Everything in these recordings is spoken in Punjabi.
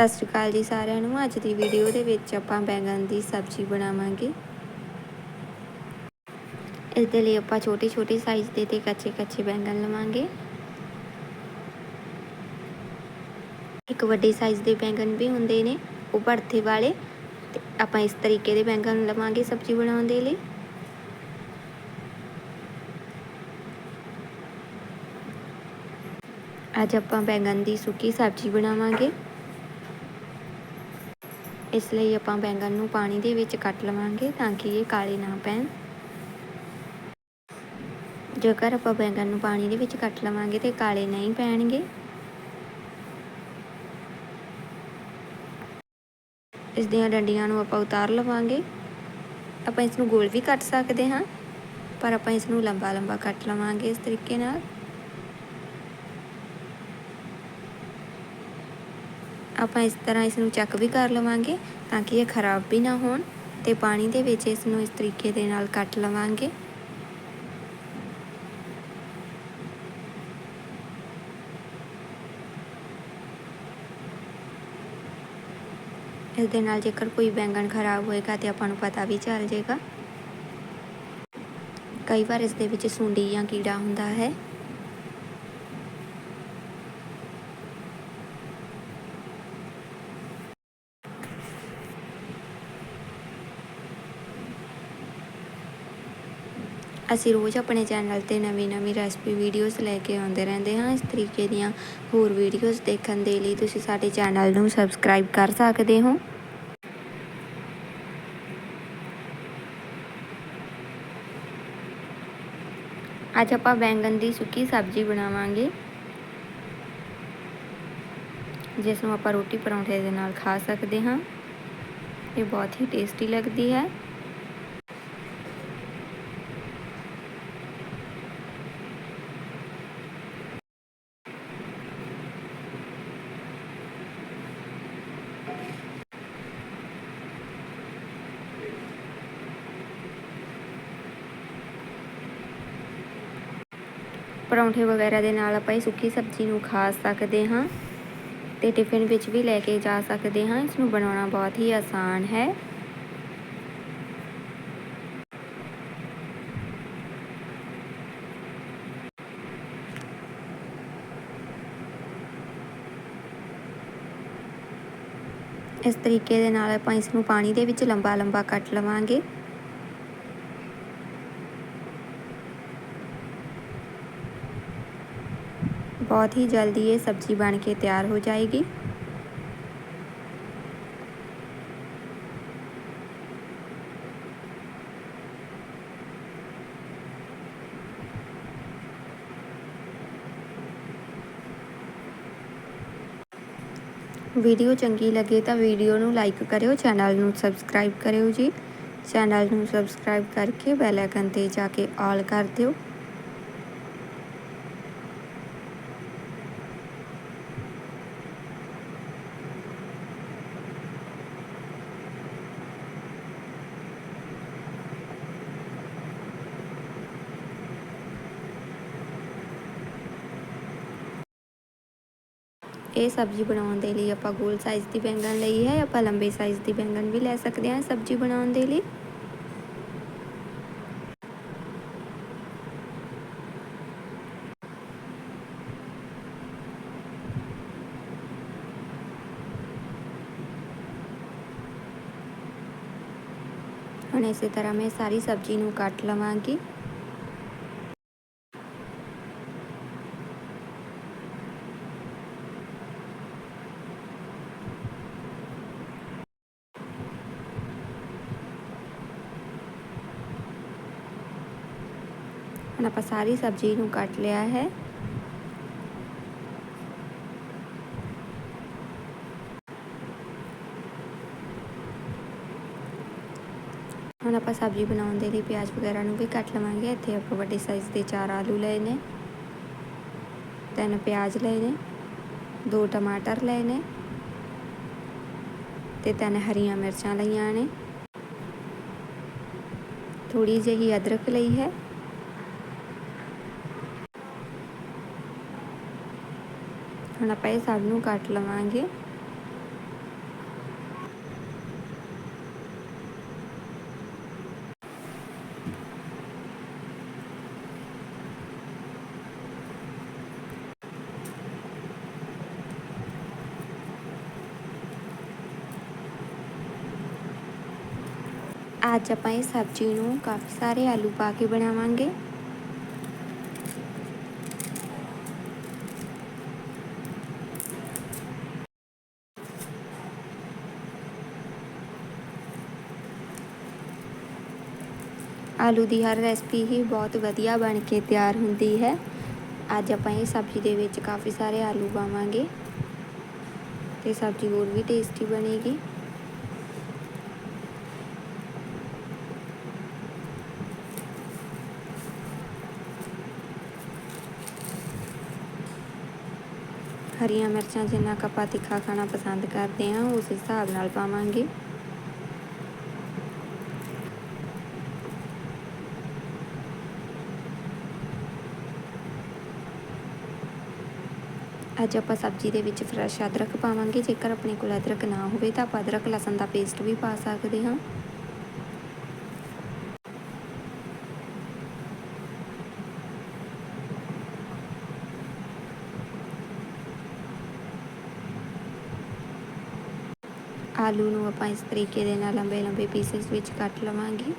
ਸਤਿ ਸ਼੍ਰੀ ਅਕਾਲ ਜੀ ਸਾਰਿਆਂ ਨੂੰ। ਅੱਜ ਦੀ ਵੀਡੀਓ ਦੇ ਵਿੱਚ ਆਪਾਂ ਬੈਂਗਣ ਦੀ ਸਬਜ਼ੀ ਬਣਾਵਾਂਗੇ। ਇਸ ਦੇ ਲਈ ਆਪਾਂ ਛੋਟੇ ਛੋਟੇ ਸਾਈਜ਼ ਦੇ ਤੇ ਕੱਚੇ ਕੱਚੇ ਬੈਂਗਣ ਲਵਾਂਗੇ। ਇੱਕ ਵੱਡੇ ਸਾਈਜ਼ ਦੇ ਬੈਂਗਣ ਵੀ ਹੁੰਦੇ ਨੇ, ਉਹ ਭੜਥੇ ਵਾਲੇ। ਤੇ ਆਪਾਂ ਇਸ ਤਰੀਕੇ ਦੇ ਬੈਂਗਣ ਲਵਾਂਗੇ ਸਬਜ਼ੀ ਬਣਾਉਣ ਦੇ ਲਈ। ਅੱਜ ਆਪਾਂ ਬੈਂਗਣ ਦੀ ਸੁੱਕੀ ਸਬਜ਼ੀ ਬਣਾਵਾਂਗੇ। ਇਸ ਲਈ ਆਪਾਂ ਬੈਂਗਣ ਨੂੰ ਪਾਣੀ ਦੇ ਵਿੱਚ ਕੱਟ ਲਵਾਂਗੇ ਤਾਂ ਕਿ ਇਹ ਕਾਲੇ ਨਾ ਪੈਣ। ਜੇਕਰ ਆਪਾਂ ਬੈਂਗਣ ਨੂੰ ਪਾਣੀ ਦੇ ਵਿੱਚ ਕੱਟ ਲਵਾਂਗੇ ਤੇ ਕਾਲੇ ਨਹੀਂ ਪੈਣਗੇ। ਇਸ ਦੀਆਂ ਡੰਡੀਆਂ ਨੂੰ ਆਪਾਂ ਉਤਾਰ ਲਵਾਂਗੇ। ਆਪਾਂ ਇਸ ਨੂੰ ਗੋਲ ਵੀ ਕੱਟ ਸਕਦੇ ਹਾਂ, ਪਰ ਆਪਾਂ ਇਸ ਨੂੰ ਲੰਬਾ ਲੰਬਾ ਕੱਟ ਲਵਾਂਗੇ ਇਸ ਤਰੀਕੇ ਨਾਲ। ਆਪਾਂ ਇਸ ਤਰ੍ਹਾਂ ਇਸ ਨੂੰ ਚੱਕ ਵੀ ਕਰ ਲਵਾਂਗੇ ਤਾਂ ਕਿ ਇਹ ਖਰਾਬ ਵੀ ਨਾ ਹੋਣ ਤੇ ਪਾਣੀ ਦੇ ਵਿੱਚ ਇਸ ਨੂੰ ਇਸ ਤਰੀਕੇ ਦੇ ਨਾਲ ਕੱਟ ਲਵਾਂਗੇ। ਇਸ ਦੇ ਨਾਲ ਜੇਕਰ ਕੋਈ ਬੈਂਗਣ ਖਰਾਬ ਹੋਏਗਾ ਤੇ ਆਪਾਂ ਨੂੰ ਪਤਾ ਵੀ ਚੱਲ ਜਾਏਗਾ ਕਈ ਵਾਰ ਇਸ ਦੇ ਵਿੱਚ ਸੁੰਡੀ ਜਾਂ ਕੀੜਾ ਹੁੰਦਾ ਹੈ। ਅਸੀਂ ਰੋਜ਼ ਆਪਣੇ ਚੈਨਲ ਤੇ ਨਵੀਂ-ਨਵੀਂ ਰੈਸਪੀ ਵੀਡੀਓਜ਼ ਲੈ ਕੇ ਆਉਂਦੇ ਰਹਿੰਦੇ ਹਾਂ। ਇਸ ਤਰੀਕੇ ਦੀਆਂ ਹੋਰ ਵੀਡੀਓਜ਼ ਦੇਖਣ ਦੇ ਲਈ ਤੁਸੀਂ ਸਾਡੇ ਚੈਨਲ ਨੂੰ ਸਬਸਕ੍ਰਾਈਬ ਕਰ ਸਕਦੇ ਹੋ। ਅੱਜ ਆਪਾਂ ਬੈਂਗਣ ਦੀ ਸੁੱਕੀ ਸਬਜ਼ੀ ਬਣਾਵਾਂਗੇ। ਜਿਸ ਨੂੰ ਆਪਾਂ ਰੋਟੀ ਪਰੌਂਠੇ ਦੇ ਨਾਲ ਖਾ ਸਕਦੇ ਹਾਂ। ਇਹ ਬਹੁਤ ਹੀ ਟੇਸਟੀ ਲੱਗਦੀ ਹੈ। ਪਰੌਂਠੇ ਵਗੈਰਾ ਦੇ ਨਾਲ ਆਪਾਂ ਇਹ ਸੁੱਕੀ ਸਬਜ਼ੀ ਨੂੰ ਖਾ ਸਕਦੇ ਹਾਂ ਤੇ ਟਿਫਿਨ ਵਿੱਚ ਵੀ ਲੈ ਕੇ ਜਾ ਸਕਦੇ ਹਾਂ। ਇਸ ਨੂੰ ਬਣਾਉਣਾ ਬਹੁਤ ਹੀ ਆਸਾਨ ਹੈ। ਇਸ ਤਰੀਕੇ ਦੇ ਨਾਲ ਆਪਾਂ ਇਸ ਨੂੰ ਪਾਣੀ ਦੇ ਵਿੱਚ ਲੰਬਾ ਲੰਬਾ ਕੱਟ ਲਵਾਂਗੇ। ਬਹੁਤ ਹੀ ਜਲਦੀ ਇਹ ਸਬਜ਼ੀ ਬਣ ਕੇ ਤਿਆਰ ਹੋ ਜਾਏਗੀ। ਵੀਡੀਓ ਚੰਗੀ ਲੱਗੇ ਤਾਂ ਵੀਡੀਓ ਨੂੰ ਲਾਈਕ ਕਰਿਓ, ਚੈਨਲ ਨੂੰ ਸਬਸਕ੍ਰਾਈਬ ਕਰਿਓ ਜੀ। ਚੈਨਲ ਨੂੰ ਸਬਸਕ੍ਰਾਈਬ ਕਰਕੇ ਬੈਲ ਆਈਕਨ ਤੇ ਜਾ ਕੇ ਆਲ ਕਰ ਦਿਓ। ਇਹ ਸਬਜ਼ੀ ਬਣਾਉਣ ਦੇ ਲਈ ਆਪਾਂ ਗੋਲ ਸਾਈਜ਼ ਦੀ ਬੈਂਗਣ ਲਈ ਹੈ, ਆਪਾਂ ਲੰਬੇ ਸਾਈਜ਼ ਦੀ ਬੈਂਗਣ ਵੀ ਲੈ ਸਕਦੇ ਹਾਂ ਸਬਜ਼ੀ ਬਣਾਉਣ ਦੇ ਲਈ। ਹੁਣ ਇਸੇ ਤਰ੍ਹਾਂ ਮੈਂ ਸਾਰੀ ਸਬਜ਼ੀ ਨੂੰ ਕੱਟ ਲਵਾਂਗੀ। ਆਪਾਂ ਸਾਰੀ ਸਬਜ਼ੀ ਨੂੰ ਕੱਟ ਲਿਆ ਹੈ। ਹੁਣ ਆਪਾਂ ਸਬਜ਼ੀ ਬਣਾਉਣ ਦੇ ਲਈ ਪਿਆਜ਼ ਵਗੈਰਾ ਨੂੰ ਵੀ ਕੱਟ ਲਵਾਂਗੇ। ਇੱਥੇ ਆਪਾਂ ਵੱਡੇ ਸਾਈਜ਼ ਦੇ ਚਾਰ ਆਲੂ ਲਏ ਨੇ, ਤਿੰਨ ਪਿਆਜ਼ ਲਏ ਨੇ, ਦੋ ਟਮਾਟਰ ਲਏ ਨੇ ਤੇ ਤਿੰਨ ਹਰੀਆਂ ਮਿਰਚਾਂ ਲਈਆਂ ਨੇ। ਥੋੜੀ ਜਿਹੀ ਅਦਰਕ ਲਈ ਹੈ। ਨਾਲ ਆਪਾਂ ਇਹ ਸਭ ਨੂੰ ਕੱਟ ਲਵਾਂਗੇ। ਅੱਜ ਆਪਾਂ ਇਹ ਸਬਜ਼ੀ ਨੂੰ ਕਾਫੀ ਸਾਰੇ ਆਲੂ ਪਾ ਕੇ ਬਣਾਵਾਂਗੇ। ਆਲੂ ਦੀ ਹਰ ਰੈਸਪੀ ਹੀ ਬਹੁਤ ਵਧੀਆ ਬਣ ਕੇ ਤਿਆਰ ਹੁੰਦੀ ਹੈ। ਅੱਜ ਆਪਾਂ ਇਹ ਸਬਜ਼ੀ ਦੇ ਵਿੱਚ ਕਾਫੀ ਸਾਰੇ ਆਲੂ ਪਾਵਾਂਗੇ ਤੇ ਸਬਜ਼ੀ ਹੋਰ ਵੀ ਟੇਸਟੀ ਬਣੇਗੀ। ਹਰੀਆਂ ਮਿਰਚਾਂ ਜਿੰਨਾ ਕੁ ਆਪਾਂ ਤਿੱਖਾ ਖਾਣਾ ਪਸੰਦ ਕਰਦੇ ਹਾਂ, ਉਸ ਹਿਸਾਬ ਨਾਲ ਪਾਵਾਂਗੇ। ਅੱਜ ਆਪਾਂ ਸਬਜ਼ੀ ਦੇ ਵਿੱਚ ਫਰੈਸ਼ ਅਦਰਕ ਪਾਵਾਂਗੇ। ਜੇਕਰ ਆਪਣੇ ਕੋਲ ਅਦਰਕ ਨਾ ਹੋਵੇ ਤਾਂ ਆਪਾਂ ਅਦਰਕ, ਲਸਣ ਦਾ ਪੇਸਟ ਵੀ ਪਾ ਸਕਦੇ ਹਾਂ। ਆਲੂ ਨੂੰ ਆਪਾਂ ਇਸ ਤਰੀਕੇ ਦੇ ਨਾਲ ਲੰਬੇ ਲੰਬੇ ਪੀਸਸ ਵਿੱਚ ਕੱਟ ਲਵਾਂਗੇ।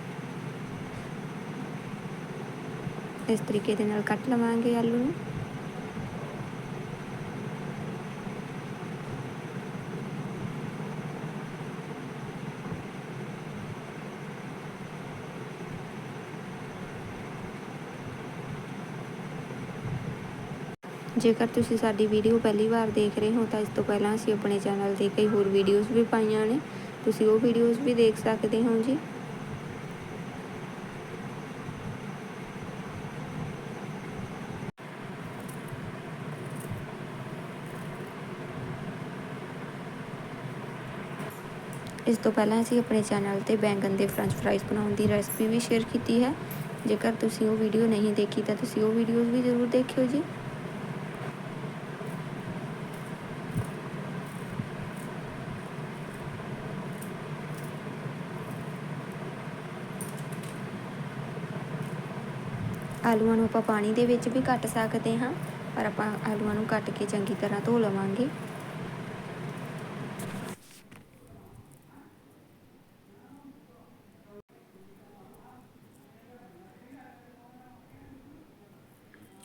ਇਸ ਤਰੀਕੇ ਦੇ ਨਾਲ ਕੱਟ ਲਵਾਂਗੇ ਆਲੂ ਨੂੰ। ਜੇਕਰ ਤੁਸੀਂ ਸਾਡੀ ਵੀਡੀਓ ਪਹਿਲੀ ਵਾਰ ਦੇਖ ਰਹੇ ਹੋ ਤਾਂ ਇਸ ਤੋਂ ਪਹਿਲਾਂ ਅਸੀਂ ਆਪਣੇ ਚੈਨਲ ਤੇ ਕਈ ਹੋਰ ਵੀਡੀਓਜ਼ ਵੀ ਪਾਈਆਂ ਨੇ। ਤੁਸੀਂ ਉਹ ਵੀਡੀਓਜ਼ ਵੀ ਦੇਖ ਸਕਦੇ ਹੋ ਜੀ। ਇਸ ਤੋਂ ਪਹਿਲਾਂ ਅਸੀਂ ਆਪਣੇ ਚੈਨਲ ਤੇ ਬੈਂਗਨ ਦੇ ਫ੍ਰੈਂਚ ਫਰਾਈਜ਼ ਬਣਾਉਣ ਦੀ ਰੈਸਪੀ ਵੀ ਸ਼ੇਅਰ ਕੀਤੀ ਹੈ। ਜੇਕਰ ਤੁਸੀਂ ਉਹ ਵੀਡੀਓ ਨਹੀਂ ਦੇਖੀ ਤਾਂ ਤੁਸੀਂ ਉਹ ਵੀਡੀਓਜ਼ ਵੀ ਜ਼ਰੂਰ ਦੇਖਿਓ ਜੀ। ਆਲੂਆਂ ਨੂੰ ਆਪਾਂ ਪਾਣੀ ਦੇ ਵਿੱਚ ਵੀ ਕੱਟ ਸਕਦੇ ਹਾਂ, ਪਰ ਆਪਾਂ ਆਲੂਆਂ ਨੂੰ ਕੱਟ ਕੇ ਚੰਗੀ ਤਰ੍ਹਾਂ ਧੋ ਲਵਾਂਗੇ।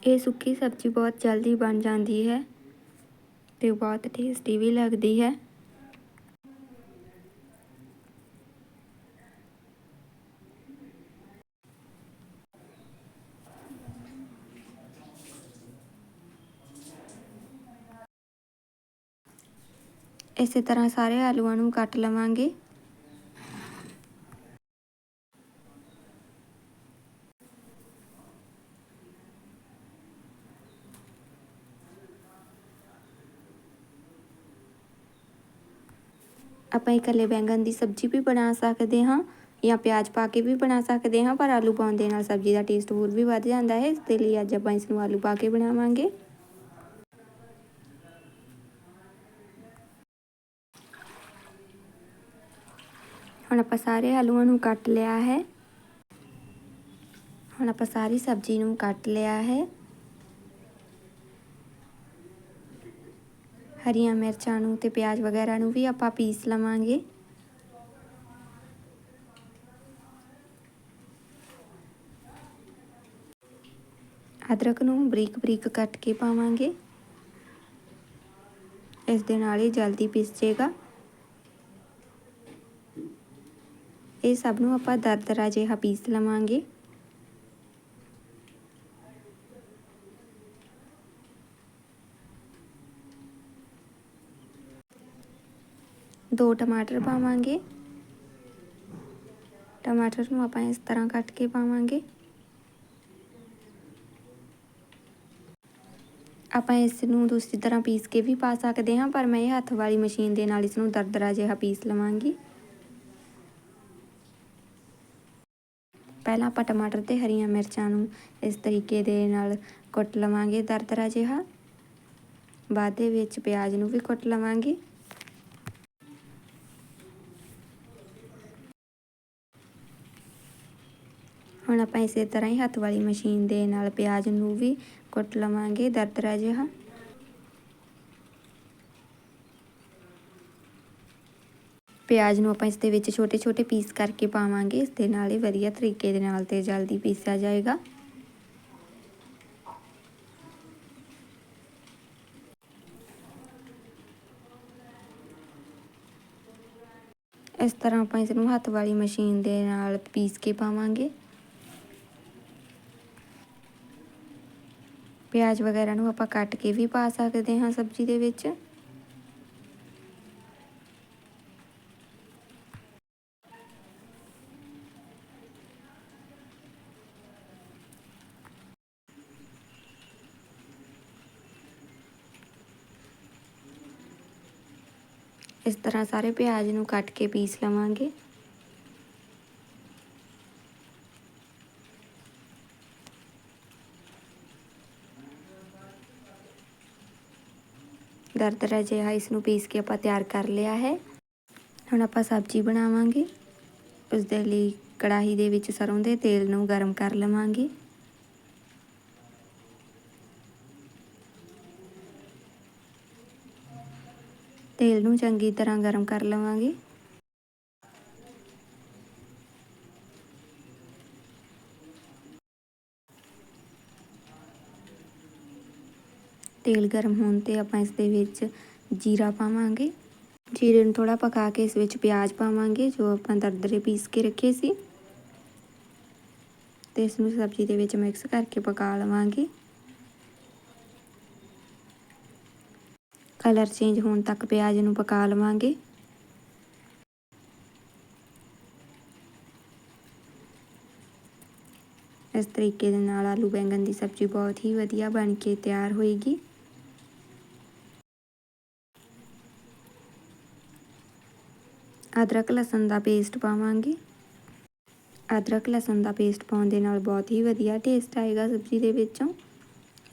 ਇਹ ਸੁੱਕੀ ਸਬਜ਼ੀ ਬਹੁਤ ਜਲਦੀ ਬਣ ਜਾਂਦੀ ਹੈ ਤੇ ਬਹੁਤ ਟੇਸਟੀ ਵੀ ਲੱਗਦੀ ਹੈ। ਇਸੇ ਤਰ੍ਹਾਂ ਸਾਰੇ ਆਲੂਆਂ ਨੂੰ ਕੱਟ ਲਵਾਂਗੇ। ਆਪਾਂ ਇਕੱਲੇ ਬੈਂਗਣ ਦੀ ਸਬਜ਼ੀ ਵੀ ਬਣਾ ਸਕਦੇ ਹਾਂ ਜਾਂ ਪਿਆਜ਼ ਪਾ ਕੇ ਵੀ ਬਣਾ ਸਕਦੇ ਹਾਂ, ਪਰ ਆਲੂ ਪਾਉਣ ਦੇ ਨਾਲ ਸਬਜ਼ੀ ਦਾ ਟੇਸਟ ਹੋਰ ਵੀ ਵੱਧ ਜਾਂਦਾ ਹੈ। ਇਸ ਦੇ ਲਈ ਅੱਜ ਆਪਾਂ ਇਸ ਨੂੰ ਆਲੂ ਪਾ ਕੇ ਬਣਾਵਾਂਗੇ। ਹੁਣ ਆਪਾਂ ਸਾਰੇ ਆਲੂਆਂ ਨੂੰ ਕੱਟ ਲਿਆ ਹੈ। ਹੁਣ ਆਪਾਂ ਸਾਰੀ ਸਬਜ਼ੀ ਨੂੰ ਕੱਟ ਲਿਆ ਹੈ। ਹਰੀਆਂ ਮਿਰਚਾਂ ਨੂੰ ਤੇ ਪਿਆਜ਼ ਵਗੈਰਾ ਨੂੰ ਵੀ ਆਪਾਂ ਪੀਸ ਲਵਾਂਗੇ। ਅਦਰਕ ਨੂੰ ਬਰੀਕ ਬਰੀਕ ਕੱਟ ਕੇ ਪਾਵਾਂਗੇ। ਇਸ ਦੇ ਨਾਲ ਹੀ ਜਲਦੀ ਪੀਸ ਜੇਗਾ ਇਹ ਸਭ ਨੂੰ ਆਪਾਂ ਦਰਦਰਾ ਜਿਹਾ ਪੀਸ ਲਵਾਂਗੇ। ਦੋ ਟਮਾਟਰ ਪਾਵਾਂਗੇ। ਟਮਾਟਰ ਨੂੰ ਆਪਾਂ ਇਸ ਤਰ੍ਹਾਂ ਕੱਟ ਕੇ ਪਾਵਾਂਗੇ। ਆਪਾਂ ਇਸ ਨੂੰ ਦੂਸਰੀ ਤਰ੍ਹਾਂ ਪੀਸ ਕੇ ਵੀ ਪਾ ਸਕਦੇ ਹਾਂ, ਪਰ ਮੈਂ ਇਹ ਹੱਥ ਵਾਲੀ ਮਸ਼ੀਨ ਦੇ ਨਾਲ ਇਸ ਨੂੰ ਦਰਦਰਾ ਜਿਹਾ ਪੀਸ ਲਵਾਂਗੀ। ਪਹਿਲਾਂ ਆਪਾਂ ਟਮਾਟਰ ਤੇ ਹਰੀਆਂ ਮਿਰਚਾਂ ਨੂੰ ਇਸ ਤਰੀਕੇ ਦੇ ਨਾਲ ਕੁੱਟ ਲਵਾਂਗੇ ਦਰਦਰਾ ਜਿਹਾ। ਬਾਅਦ ਦੇ ਵਿੱਚ ਪਿਆਜ਼ ਨੂੰ ਵੀ ਕੁੱਟ ਲਵਾਂਗੇ। ਹੁਣ ਆਪਾਂ ਇਸੇ ਤਰ੍ਹਾਂ ਹੀ ਹੱਥ ਵਾਲੀ ਮਸ਼ੀਨ ਦੇ ਨਾਲ ਪਿਆਜ਼ ਨੂੰ ਵੀ ਕੁੱਟ ਲਵਾਂਗੇ ਦਰਦਰਾ ਜਿਹਾ। ਪਿਆਜ਼ ਨੂੰ ਆਪਾਂ ਇਸ ਦੇ ਵਿੱਚ ਛੋਟੇ ਛੋਟੇ ਪੀਸ ਕਰਕੇ ਪਾਵਾਂਗੇ। ਇਸ ਦੇ ਨਾਲ ਇਹ ਵਧੀਆ ਤਰੀਕੇ ਦੇ ਨਾਲ ਤੇ ਜਲਦੀ ਪੀਸਿਆ ਜਾਏਗਾ। ਇਸ ਤਰ੍ਹਾਂ ਆਪਾਂ ਇਸ ਨੂੰ ਹੱਥ ਵਾਲੀ ਮਸ਼ੀਨ ਦੇ ਨਾਲ ਪੀਸ ਕੇ ਪਾਵਾਂਗੇ। ਪਿਆਜ਼ ਵਗੈਰਾ ਨੂੰ ਆਪਾਂ ਕੱਟ ਕੇ ਵੀ ਪਾ ਸਕਦੇ ਹਾਂ ਸਬਜ਼ੀ ਦੇ ਵਿੱਚ। ਇਸ ਤਰ੍ਹਾਂ ਸਾਰੇ ਪਿਆਜ਼ ਨੂੰ ਕੱਟ ਕੇ ਪੀਸ ਲਵਾਂਗੇ। ਦਰਦਰਾ ਜਿਹਾ ਇਸ ਨੂੰ ਪੀਸ ਕੇ ਆਪਾਂ ਤਿਆਰ ਕਰ ਲਿਆ ਹੈ। ਹੁਣ ਆਪਾਂ ਸਬਜ਼ੀ ਬਣਾਵਾਂਗੇ। ਉਸ ਦੇ ਲਈ ਕੜਾਹੀ ਦੇ ਵਿੱਚ ਸਰੋਂ ਦੇ ਤੇਲ ਨੂੰ ਗਰਮ ਕਰ ਲਵਾਂਗੇ। ਤੇਲ ਨੂੰ ਚੰਗੀ ਤਰ੍ਹਾਂ ਗਰਮ ਕਰ ਲਵਾਂਗੇ। ਤੇਲ ਗਰਮ ਹੋਣ ਤੇ ਆਪਾਂ ਇਸ ਦੇ ਵਿੱਚ ਜੀਰਾ ਪਾਵਾਂਗੇ। ਜੀਰੇ ਨੂੰ ਥੋੜਾ ਪਕਾ ਕੇ ਇਸ ਵਿੱਚ ਪਿਆਜ਼ ਪਾਵਾਂਗੇ, ਜੋ ਆਪਾਂ ਦਰਦਰੇ ਪੀਸ ਕੇ ਰੱਖੇ ਸੀ। ਤੇ ਇਸ ਨੂੰ ਸਬਜ਼ੀ ਦੇ ਵਿੱਚ ਮਿਕਸ ਕਰਕੇ ਪਕਾ ਲਵਾਂਗੇ। ਕਲਰ ਚੇਂਜ ਹੋਣ ਤੱਕ ਪਿਆਜ਼ ਨੂੰ ਪਕਾ ਲਵਾਂਗੇ। ਇਸ ਤਰੀਕੇ ਦੇ ਨਾਲ ਆਲੂ ਬੈਂਗਣ ਦੀ ਸਬਜ਼ੀ ਬਹੁਤ ਹੀ ਵਧੀਆ ਬਣ ਕੇ ਤਿਆਰ ਹੋਏਗੀ। ਅਦਰਕ ਲਸਣ ਦਾ ਪੇਸਟ ਪਾਵਾਂਗੇ। ਅਦਰਕ ਲਸਣ ਦਾ ਪੇਸਟ ਪਾਉਣ ਦੇ ਨਾਲ ਬਹੁਤ ਹੀ ਵਧੀਆ ਟੇਸਟ ਆਏਗਾ ਸਬਜ਼ੀ ਦੇ ਵਿੱਚੋਂ।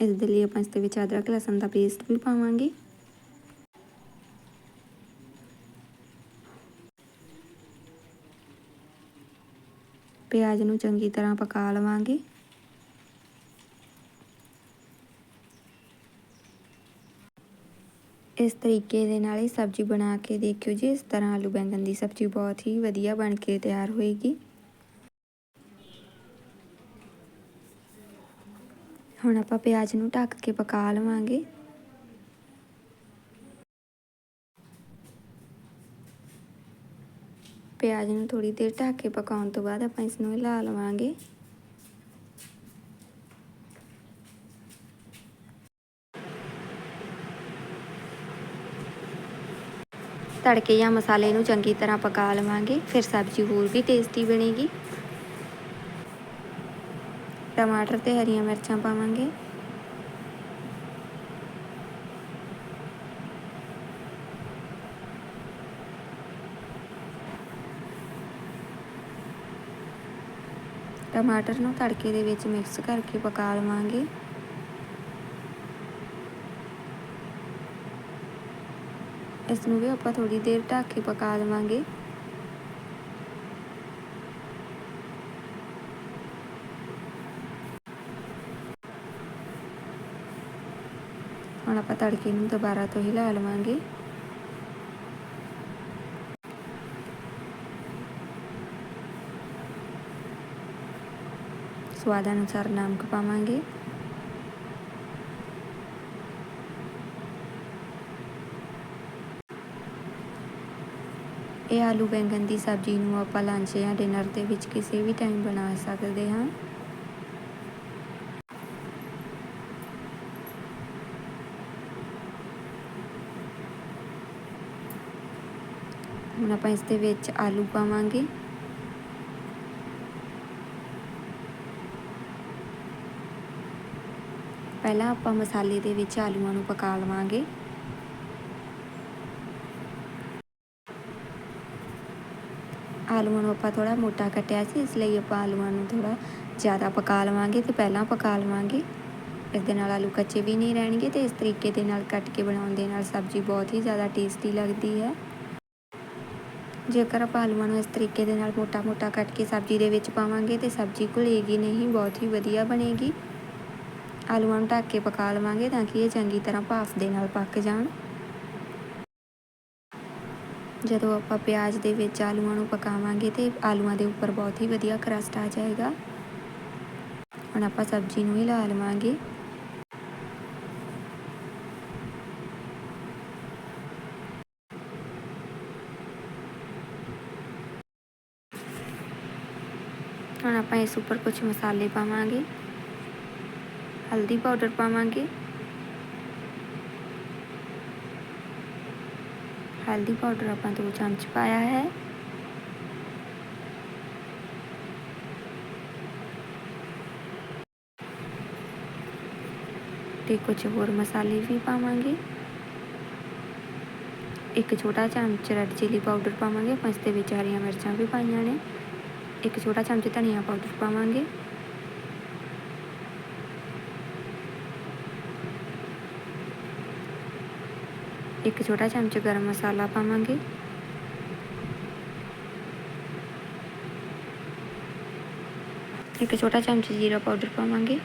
ਇਸ ਦੇ ਲਈ ਆਪਾਂ ਇਸ ਦੇ ਵਿੱਚ ਅਦਰਕ ਲਸਣ ਦਾ ਪੇਸਟ ਵੀ ਪਾਵਾਂਗੇ। ਪਿਆਜ਼ ਨੂੰ ਚੰਗੀ ਤਰ੍ਹਾਂ ਪਕਾ ਲਵਾਂਗੇ। ਇਸ ਤਰੀਕੇ ਦੇ ਨਾਲ ਇਹ ਸਬਜ਼ੀ ਬਣਾ ਕੇ ਦੇਖਿਓ ਜੀ, ਇਸ ਤਰ੍ਹਾਂ ਆਲੂ ਬੈਂਗਣ ਦੀ ਸਬਜ਼ੀ ਬਹੁਤ ਹੀ ਵਧੀਆ ਬਣ ਕੇ ਤਿਆਰ ਹੋਏਗੀ। ਹੁਣ ਆਪਾਂ ਪਿਆਜ਼ ਨੂੰ ਢੱਕ ਕੇ ਪਕਾ ਲਵਾਂਗੇ। ਪਿਆਜ਼ ਨੂੰ ਥੋੜੀ ਦੇਰ ਢੱਕ ਕੇ ਪਕਾਉਣ ਤੋਂ ਬਾਅਦ ਆਪਾਂ ਇਸ ਨੂੰ ਹਿਲਾ ਲਵਾਂਗੇ। ਤੜਕੇ ਜਾਂ ਮਸਾਲੇ ਨੂੰ ਚੰਗੀ ਤਰ੍ਹਾਂ ਪਕਾ ਲਵਾਂਗੇ, ਫਿਰ ਸਬਜ਼ੀ ਹੋਰ ਵੀ ਟੇਸਟੀ ਬਣੇਗੀ। ਟਮਾਟਰ ਤੇ ਹਰੀਆਂ ਮਿਰਚਾਂ ਪਾਵਾਂਗੇ। ਟਮਾਟਰ ਨੂੰ ਤੜਕੇ ਦੇ ਵਿੱਚ ਮਿਕਸ ਕਰਕੇ ਪਕਾ ਲਵਾਂਗੇ। ਇਸ ਨੂੰ ਵੀ ਆਪਾਂ ਥੋੜੀ ਦੇਰ ਢੱਕ ਕੇ ਪਕਾ ਲਵਾਂਗੇ। ਹੁਣ ਆਪਾਂ ਤੜਕੇ ਨੂੰ ਦੁਬਾਰਾ ਤੋਂ ਹਿਲਾ ਲਵਾਂਗੇ। ਸਵਾਦ ਅਨੁਸਾਰ ਨਮਕ ਪਾਵਾਂਗੇ ਇਹ ਆਲੂ ਬੈਂਗਣ ਦੀ ਸਬਜ਼ੀ ਨੂੰ ਆਪਾਂ ਲੰਚ ਜਾਂ ਡਿਨਰ ਦੇ ਵਿੱਚ ਕਿਸੇ ਵੀ ਟਾਈਮ ਬਣਾ ਸਕਦੇ ਹਾਂ ਹੁਣ ਆਪਾਂ ਇਸ ਦੇ ਵਿੱਚ ਆਲੂ ਪਾਵਾਂਗੇ ਪਹਿਲਾਂ ਆਪਾਂ ਮਸਾਲੇ ਦੇ ਵਿੱਚ ਆਲੂਆਂ ਨੂੰ ਪਕਾ ਲਵਾਂਗੇ। ਆਲੂਆਂ ਨੂੰ ਆਪਾਂ ਥੋੜਾ ਮੋਟਾ ਕੱਟਿਆ ਸੀ, ਇਸ ਲਈ ਆਪਾਂ ਆਲੂਆਂ ਨੂੰ ਥੋੜਾ ਜ਼ਿਆਦਾ ਪਕਾ ਲਵਾਂਗੇ ਤੇ ਪਹਿਲਾਂ ਪਕਾ ਲਵਾਂਗੇ। ਇਸ ਦੇ ਨਾਲ ਆਲੂ ਕੱਚੇ ਵੀ ਨਹੀਂ ਰਹਿਣਗੇ ਤੇ ਇਸ ਤਰੀਕੇ ਦੇ ਨਾਲ ਕੱਟ ਕੇ ਬਣਾਉਣ ਦੇ ਨਾਲ ਸਬਜ਼ੀ ਬਹੁਤ ਹੀ ਜ਼ਿਆਦਾ ਟੇਸਟੀ ਲੱਗਦੀ ਹੈ। ਜੇਕਰ ਆਪਾਂ ਆਲੂਆਂ ਨੂੰ ਇਸ ਤਰੀਕੇ ਦੇ ਨਾਲ ਮੋਟਾ-ਮੋਟਾ ਕੱਟ ਕੇ ਸਬਜ਼ੀ ਦੇ ਵਿੱਚ ਪਾਵਾਂਗੇ ਤੇ ਸਬਜ਼ੀ ਘੁਲੇਗੀ ਨਹੀਂ, ਬਹੁਤ ਹੀ ਵਧੀਆ ਬਣੇਗੀ। ਆਲੂਆਂ ਨੂੰ ਢੱਕ ਕੇ ਪਕਾ ਲਵਾਂਗੇ ਤਾਂ ਕਿ ਇਹ ਚੰਗੀ ਤਰ੍ਹਾਂ ਭਾਫ ਦੇ ਨਾਲ ਪੱਕ ਜਾਣ। ਜਦੋਂ ਆਪਾਂ ਪਿਆਜ਼ ਦੇ ਵਿੱਚ ਆਲੂਆਂ ਨੂੰ ਪਕਾਵਾਂਗੇ ਤੇ ਆਲੂਆਂ ਦੇ ਉੱਪਰ ਬਹੁਤ ਹੀ ਵਧੀਆ ਕਰਸਟ ਆ ਜਾਏਗਾ। ਹੁਣ ਆਪਾਂ ਸਬਜ਼ੀ ਨੂੰ ਹਿਲਾ ਲਵਾਂਗੇ। ਹੁਣ ਆਪਾਂ ਇਸ ਉੱਪਰ ਕੁਝ ਮਸਾਲੇ ਪਾਵਾਂਗੇ। ਹਲਦੀ ਪਾਊਡਰ ਪਾਵਾਂਗੇ ਹਲਦੀ ਪਾਊਡਰ ਆਪਾਂ ਦੋ ਚਮਚ ਪਾਇਆ ਹੈ ਤੇ ਕੁਝ ਹੋਰ ਮਸਾਲੇ ਵੀ ਪਾਵਾਂਗੇ ਇੱਕ ਛੋਟਾ ਚਮਚ ਰੈਡ ਚਿਲੀ ਪਾਊਡਰ ਪਾਵਾਂਗੇ ਆਪਾਂ ਇਸ ਦੇ ਵਿੱਚ ਹਰੀਆਂ ਮਿਰਚਾਂ ਵੀ ਪਾਈਆਂ ਨੇ ਇੱਕ ਛੋਟਾ ਚਮਚ ਧਨੀਆ ਪਾਊਡਰ ਪਾਵਾਂਗੇ ਇੱਕ ਛੋਟਾ ਚਮਚ ਗਰਮ ਮਸਾਲਾ ਪਾਵਾਂਗੇ। ਇੱਕ ਛੋਟਾ ਚਮਚ ਜੀਰਾ ਪਾਊਡਰ ਪਾਵਾਂਗੇ।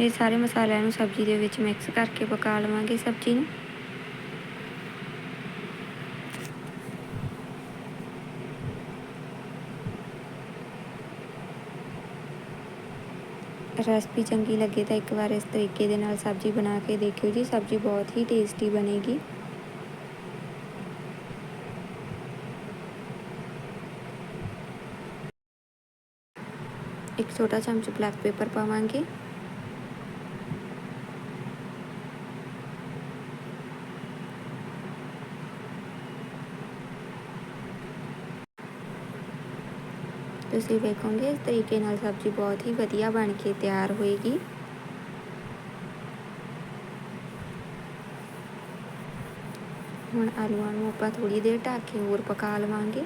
ਇਹ ਸਾਰੇ ਮਸਾਲਿਆਂ ਨੂੰ ਸਬਜ਼ੀ ਦੇ ਵਿੱਚ ਮਿਕਸ ਕਰਕੇ ਪਕਾ ਲਵਾਂਗੇ ਸਬਜ਼ੀ ਨੂੰ। ਰੈਸਪੀ ਚੰਗੀ ਲੱਗੇ ਤਾਂ ਇੱਕ ਵਾਰ ਇਸ ਤਰੀਕੇ ਦੇ ਨਾਲ ਸਬਜ਼ੀ ਬਣਾ ਕੇ ਦੇਖਿਓ ਜੀ, ਸਬਜ਼ੀ ਬਹੁਤ ਹੀ ਟੇਸਟੀ ਬਣੇਗੀ। ਇੱਕ ਛੋਟਾ ਚਮਚ ਬਲੈਕ ਪੇਪਰ ਪਾਵਾਂਗੇ। ਤੁਸੀਂ ਵੇਖੋਗੇ ਇਸ ਤਰੀਕੇ ਨਾਲ ਸਬਜ਼ੀ ਬਹੁਤ ਹੀ ਵਧੀਆ ਬਣ ਕੇ ਤਿਆਰ ਹੋਏਗੀ। ਹੁਣ ਆਲੂਆਂ ਨੂੰ ਆਪਾਂ ਥੋੜੀ ਦੇਰ ਢੱਕ ਕੇ ਹੋਰ ਪਕਾ ਲਵਾਂਗੇ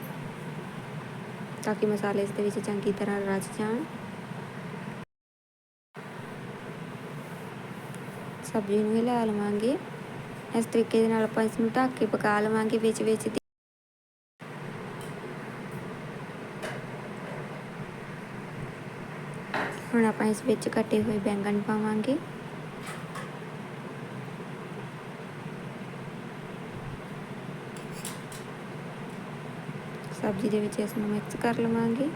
ਤਾਂ ਕਿ ਮਸਾਲੇ ਇਸ ਦੇ ਵਿੱਚ ਚੰਗੀ ਤਰ੍ਹਾਂ ਰਚ ਜਾਣ। ਸਬਜ਼ੀ ਨੂੰ ਹਿਲਾ ਲਵਾਂਗੇ। ਇਸ ਤਰੀਕੇ ਦੇ ਨਾਲ ਆਪਾਂ ਇਸ ਨੂੰ ਢੱਕ ਕੇ ਪਕਾ ਲਵਾਂਗੇ ਵਿੱਚ ਵਿੱਚ ਹੁਣ ਆਪਾਂ ਇਸ ਵਿੱਚ ਕੱਟੇ ਹੋਏ ਬੈਂਗਣ ਪਾਵਾਂਗੇ। ਸਬਜ਼ੀ ਦੇ ਵਿੱਚ ਇਸ ਨੂੰ ਮਿਕਸ ਕਰ ਲਵਾਂਗੇ।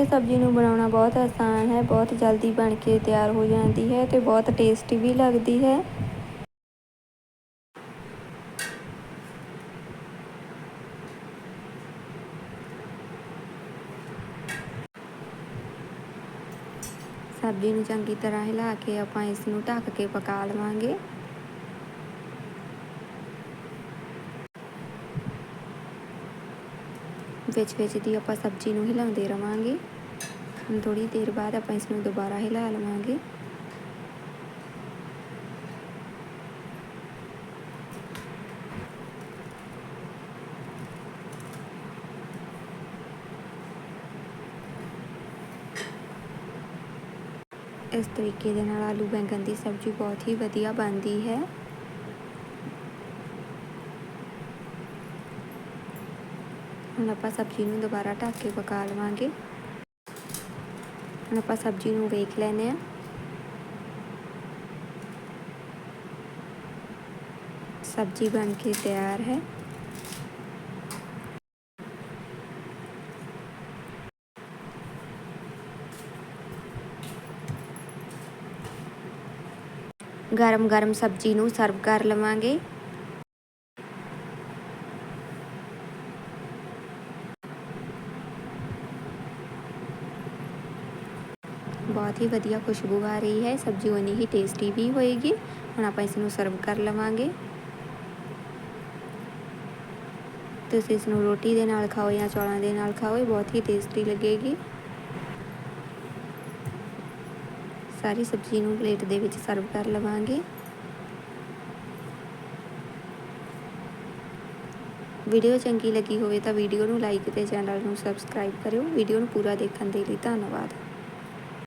ਇਹ ਸਬਜ਼ੀ ਨੂੰ ਬਣਾਉਣਾ ਬਹੁਤ ਆਸਾਨ ਹੈ, ਬਹੁਤ ਜਲਦੀ ਬਣ ਕੇ ਤਿਆਰ ਹੋ ਜਾਂਦੀ ਹੈ ਤੇ ਬਹੁਤ ਟੇਸਟੀ ਵੀ ਲੱਗਦੀ ਹੈ। ਸਬਜ਼ੀ ਨੂੰ ਚੰਗੀ ਤਰ੍ਹਾਂ ਹਿਲਾ ਕੇ ਆਪਾਂ ਇਸ ਨੂੰ ਢੱਕ ਕੇ ਪਕਾ ਲਵਾਂਗੇ। ਵਿੱਚ ਵਿੱਚ ਦੀ ਆਪਾਂ ਸਬਜ਼ੀ ਨੂੰ ਹਿਲਾਉਂਦੇ ਰਵਾਂਗੇ। ਹੁਣ ਥੋੜੀ ਦੇਰ ਬਾਅਦ ਆਪਾਂ ਇਸ ਨੂੰ ਦੁਬਾਰਾ ਹਿਲਾ ਲਵਾਂਗੇ। ਇਸ ਤਰੀਕੇ ਦੇ ਨਾਲ ਆਲੂ ਬੈਂਗਣ ਦੀ ਸਬਜ਼ੀ ਬਹੁਤ ਹੀ ਵਧੀਆ ਬਣਦੀ ਹੈ। ਹੁਣ ਆਪਾਂ ਸਬਜ਼ੀ ਨੂੰ ਦੁਬਾਰਾ ਢੱਕ ਕੇ ਪਕਾ ਲਵਾਂਗੇ। ਹੁਣ ਆਪਾਂ ਸਬਜ਼ੀ ਨੂੰ ਵੇਖ ਲੈਨੇ ਆ ਸਬਜ਼ੀ ਬਣ ਕੇ ਤਿਆਰ ਹੈ। ਗਰਮ ਗਰਮ ਸਬਜ਼ੀ ਨੂੰ ਸਰਵ ਕਰ ਲਵਾਂਗੇ। ਬਹੁਤ ਹੀ ਵਧੀਆ ਖੁਸ਼ਬੂ ਆ ਰਹੀ ਹੈ, ਸਬਜ਼ੀ ਉਨੀ ਹੀ ਟੇਸਟੀ ਵੀ ਹੋਏਗੀ। ਹੁਣ ਆਪਾਂ ਇਸ ਨੂੰ ਸਰਵ ਕਰ ਲਵਾਂਗੇ। ਤੁਸੀਂ ਇਸ ਨੂੰ ਰੋਟੀ ਦੇ ਨਾਲ ਖਾਓ ਜਾਂ ਚੌਲਾਂ ਦੇ ਨਾਲ ਖਾਓ, ਇਹ ਬਹੁਤ ਹੀ ਟੇਸਟੀ ਲੱਗੇਗੀ। ਸਾਰੀ ਸਬਜ਼ੀ ਨੂੰ ਪਲੇਟ ਦੇ ਵਿੱਚ ਸਰਵ ਕਰ ਲਵਾਂਗੇ। ਵੀਡੀਓ ਚੰਗੀ ਲੱਗੀ ਹੋਵੇ ਤਾਂ ਵੀਡੀਓ ਨੂੰ ਲਾਈਕ ਤੇ ਚੈਨਲ ਨੂੰ ਸਬਸਕ੍ਰਾਈਬ ਕਰਿਓ। ਵੀਡੀਓ ਨੂੰ ਪੂਰਾ ਦੇਖਣ ਦੇ ਲਈ ਧੰਨਵਾਦ।